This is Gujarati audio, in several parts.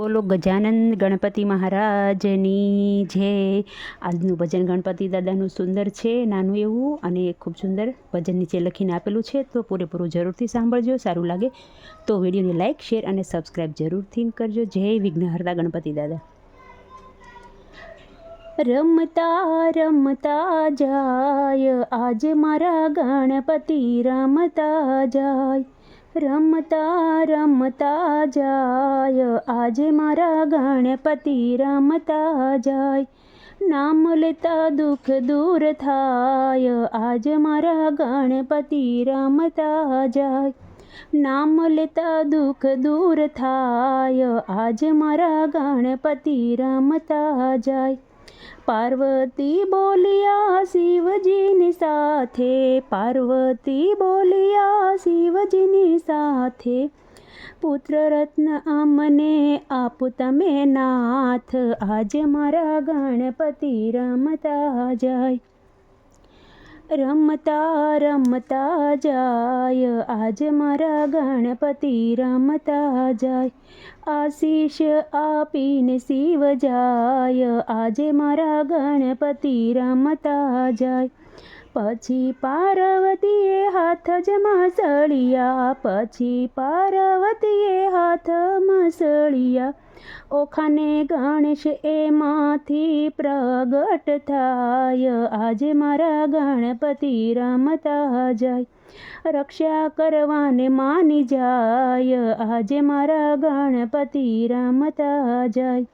બોલો ગજાનંદ ગણપતિ મહારાજની જે આજનું ભજન ગણપતિ દાદાનું સુંદર છે, નાનું એવું અને ખૂબ સુંદર ભજન નીચે લખીને આપેલું છે, તો પૂરેપૂરું જરૂરથી સાંભળજો, સારું લાગે તો વિડીયોને લાઇક શેર અને સબસ્ક્રાઈબ જરૂરથી કરજો. જય વિઘ્નહર્તા ગણપતિ દાદા. રમતા રમતા જાય, આજ મારા ગણપતિ રમતા જાય. રમતા રમતા જાય આજે મારા ગણપતિ રમતા જાય નામ લેતા દુઃખ દૂર થાય આજ મારા ગણપતિ રમતા જાય નામ લેતા દુઃખ દૂર થાય આજ મારા ગણપતિ રમતા જાય પાર્વતી બોલ્યા, શિવજીની સાથે. પાર્વતી બોલ્યા, શિવજીની સાથે. પુત્ર રત્ન અમને આપો તમે નાથ. આજે મારા ગણપતિ રમતા જાય. રમતા રમતા જાય. આજે મારા ગણપતિ રમતા જાય. આશીષ આપીને શિવ જાય. આજે મારા ગણપતિ રમતા જાય. પછી પાર્વતીએ હાથ જમા સળિયા પછી પાર્વતીએ હાથ મસળિયા ઓખાને ગણેશ એમાંથી પ્રગટ થાય. આજે મારા ગણપતિ રમતા જાય. રક્ષા કરવાને માની જાય. આજે મારા ગણપતિ રમતા જાય.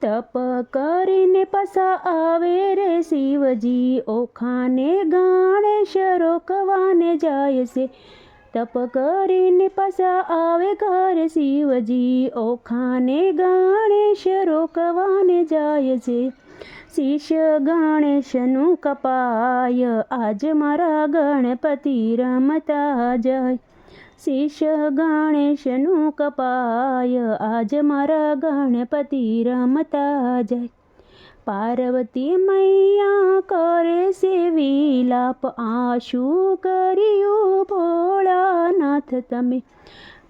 તપ કરીને પસા આવે રે શિવજી. ઓખાને ગણેશ રોકવાને જાય છે. તપ કરીને પસા આવે ઘર શિવજી. ઓખાને ગણેશ રોકવાને જાય છે. શિષ્ય ગણેશનું કપાય. આજ મારા ગણપતિ રમતા જાય. શીશ ગણેશનું કપાય. આજ મારા ગણપતિ રમતા જાય. પાર્વતી મૈયા કરે છે વિલાપ આશુ કર્યું ભોળાનાથ તમે.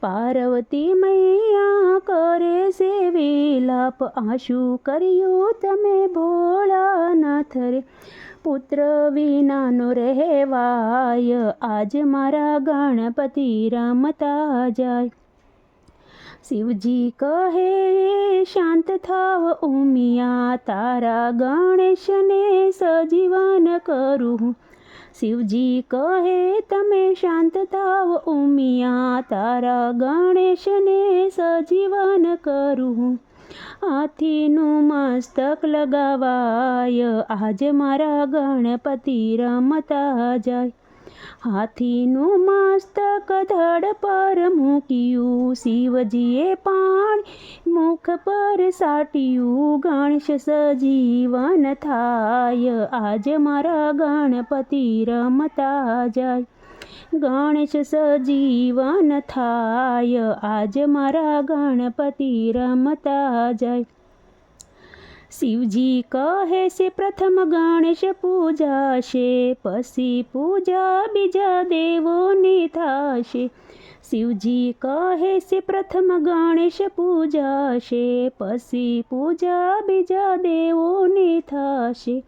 પાર્વતી મૈયા કરે છે વિલાપ આશુ કર્યું તમે ભોળાનાથ રે. પુત્ર વિનાનો રહેવાય, આજ મારા ગણપતિ રમતા જાય. શિવજી કહે, શાંત થાવ ઉમિયા, તારા ગણેશને સજીવન કરું. શિવજી કહે, તમે શાંત થાવ ઉમિયા, તારા ગણેશને સજીવન કરું. હાથીનું મસ્તક લગાવાય, આજે મારા ગણપતિ રમતા જાય. હાથીનું મસ્તક ધડ પર મૂક્યું, શિવજીએ પાણી મુખ પર સાટ્યું, ગણેશ સજીવન થાય, આજ મારા ગણપતિ રમતા જાય. ગણેશ સજીવન થાય, આજ મારા ગણપતિ રમતા જાય. શિવજી કહે છે, પ્રથમ ગણેશ પૂજાશે પછી પૂજા બીજા દેવોની થશે. શિવજી કહે છે, પ્રથમ ગણેશ પૂજાશે પછી પૂજા બીજા દેવોની થશે.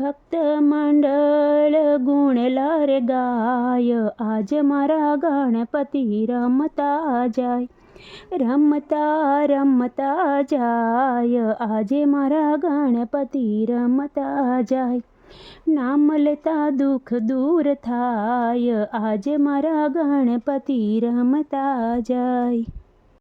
ભક્ત મંડળ ગુણલાર ગાય, આજ મારા ગણપતિ રમતા જાય. રમતા રમતા જાય. આજે મારા ગણપતિ રમતા જાય. નામ લેતા દુઃખ દૂર થાય. આજે મારા ગણપતિ રમતા જાય.